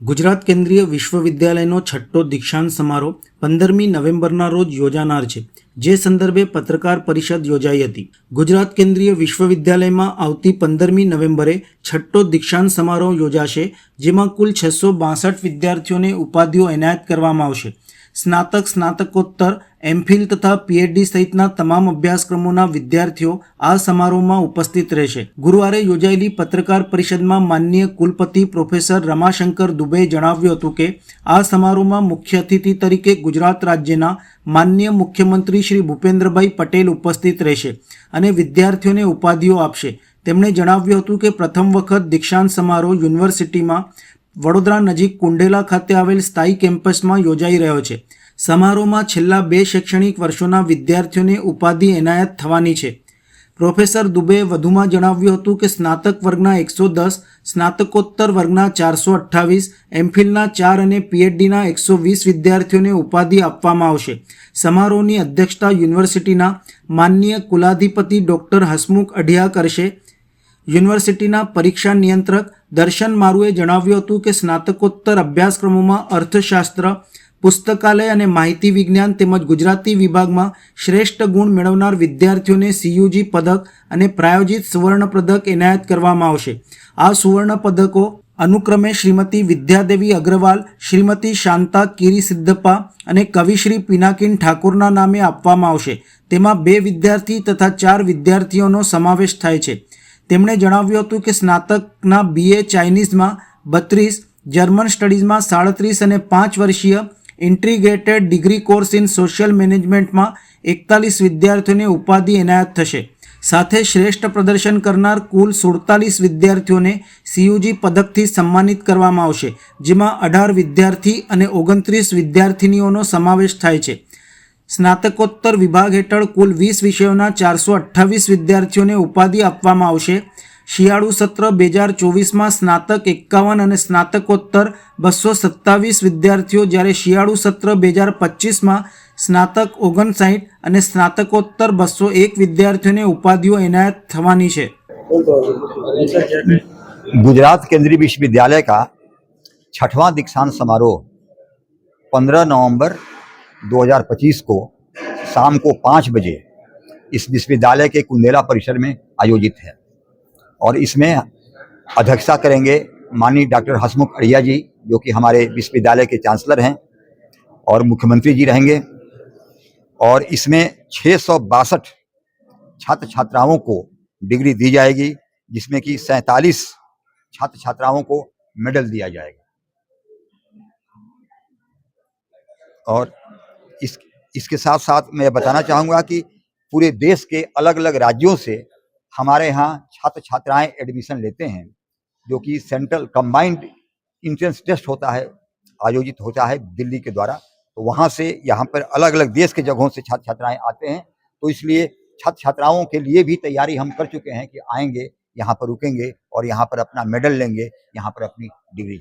ગુજરાત કેન્દ્રીય વિશ્વવિદ્યાલયનો છઠ્ઠો દીક્ષાંત સમારોહ પંદરમી નવેમ્બરના રોજ યોજાનાર છે, જે સંદર્ભે પત્રકાર પરિષદ યોજાઈ હતી. ગુજરાત કેન્દ્રીય વિશ્વવિદ્યાલયમાં આવતી પંદરમી નવેમ્બરે છઠ્ઠો દીક્ષાંત સમારોહ યોજાશે, જેમાં કુલ છસો બાસઠ વિદ્યાર્થીઓને ઉપાધિઓ એનાયત કરવામાં આવશે. સ્નાતક, સ્નાતકોત્તર એમફિલ તથા પીએચડી સહિતના તમામ અભ્યાસક્રમોના વિદ્યાર્થીઓ આ સમારોહમાં ઉપસ્થિત રહેશે. ગુરુવારે યોજાયેલી પત્રકાર પરિષદમાં માનનીય કુલપતિ પ્રોફેસર રમાશંકર દુબેએ જણાવ્યું હતું કે, આ સમારોહમાં મુખ્ય અતિથિ તરીકે ગુજરાત રાજ્યના માનનીય મુખ્યમંત્રી શ્રી ભૂપેન્દ્રભાઈ પટેલ ઉપસ્થિત રહેશે અને વિદ્યાર્થીઓને ઉપાધિઓ આપશે. તેમણે જણાવ્યું હતું કે, પ્રથમ વખત દીક્ષાંત સમારોહ યુનિવર્સિટીમાં વડોદરા નજીક કુંડેલા ખાતે આવેલ સ્થાયી કેમ્પસમાં યોજાઈ રહ્યો છે. સમારોહમાં છેલ્લા બે શૈક્ષણિક વર્ષોના વિદ્યાર્થીઓને ઉપાધિ એનાયત થવાની છે. પ્રોફેસર દુબે વધુમાં જણાવ્યું હતું કે સ્નાતક વર્ગના એકસો દસ, સ્નાતકોત્તર વર્ગના ચારસો અઠ્ઠાવીસ એમફિલના ચાર અને પીએચડીના એકસો વીસ વિદ્યાર્થીઓને ઉપાધિ આપવામાં આવશે. સમારોહની અધ્યક્ષતા યુનિવર્સિટીના માનનીય કુલાધિપતિ ડૉક્ટર હસમુખ અઢિયા કરશે. યુનિવર્સિટીના પરીક્ષા નિયંત્રક દર્શન મારુએ જણાવ્યું હતું કે સ્નાતકોત્તર અભ્યાસક્રમોમાં અર્થશાસ્ત્ર, પુસ્તકાલય અને માહિતી વિજ્ઞાન તેમજ ગુજરાતી વિભાગમાં શ્રેષ્ઠ ગુણ મેળવનાર વિદ્યાર્થીઓને સીયુજી પદક અને પ્રાયોજિત સુવર્ણ પદક એનાયત કરવામાં આવશે. આ સુવર્ણ પદકો અનુક્રમે શ્રીમતી વિદ્યાદેવી અગ્રવાલ, શ્રીમતી શાંતા કિરી સિદ્ધપ્પા અને કવિશ્રી પિનાકિન ઠાકુરના નામે આપવામાં આવશે. તેમાં બે વિદ્યાર્થી તથા ચાર વિદ્યાર્થીઓનો સમાવેશ થાય છે. તેમણે જણાવ્યું હતું કે સ્નાતકના બીએ ચાઇનીઝમાં બત્રીસ, જર્મન સ્ટડીઝમાં સાડત્રીસ અને પાંચ વર્ષીય integrated degree course in social મેનેજમેન્ટમાં એકતાલીસ વિદ્યાર્થીઓને ઉપાધિ એનાયત થશે. સાથે શ્રેષ્ઠ પ્રદર્શન કરનાર કુલ સુડતાલીસ વિદ્યાર્થીઓને સીયુજી પદકથી સન્માનિત કરવામાં આવશે, જેમાં અઢાર વિદ્યાર્થી અને ઓગણત્રીસ વિદ્યાર્થિનીઓનો સમાવેશ થાય છે. સ્નાતકોત્તર વિભાગ હેઠળ કુલ વીસ વિષયોના ચારસો અઠ્ઠાવીસ વિદ્યાર્થીઓને ઉપાધિ આપવામાં આવશે શિયાળુ સત્ર બે હજાર ચોવીસમાં સ્નાતક એકાવન અને સ્નાતકોત્તર બસો સત્તાવીસ વિદ્યાર્થીઓ જ્યારે શિયાળુ સત્ર બે હજાર પચીસમાં સ્નાતક ઓગણસાઠ અને સ્નાતકોત્તર બસો એક વિદ્યાર્થીઓને ઉપાધિઓ એનાયત થવાની છે गुजरात केंद्रीय विश्वविद्यालय का छठवां दीक्षांत समारोह 15 नवंबर 2025 को शाम को पाँच बजे इस विश्वविद्यालय के कुंदेला परिसर में आयोजित है। और इसमें अध्यक्षता करेंगे माननीय डॉक्टर हसमुख अड़िया जी, जो कि हमारे विश्वविद्यालय के चांसलर हैं, और मुख्यमंत्री जी रहेंगे। और इसमें छः सौ बासठ छात्र छात्राओं को डिग्री दी जाएगी, जिसमें कि सैंतालीस छात्र छात्राओं को मेडल दिया जाएगा। और इस, इसके साथ साथ मैं बताना चाहूँगा कि पूरे देश के अलग अलग राज्यों से हमारे यहाँ छात्र छात्राएँ एडमिशन लेते हैं, जो कि सेंट्रल कंबाइंड इंट्रेंस टेस्ट होता है, आयोजित होता है दिल्ली के द्वारा। तो वहाँ से यहाँ पर अलग अलग देश के जगहों से छात्र छात्राएँ आते हैं। तो इसलिए छात्र छात्राओं के लिए भी तैयारी हम कर चुके हैं कि आएँगे, यहाँ पर रुकेंगे और यहाँ पर अपना मेडल लेंगे, यहाँ पर अपनी डिग्री।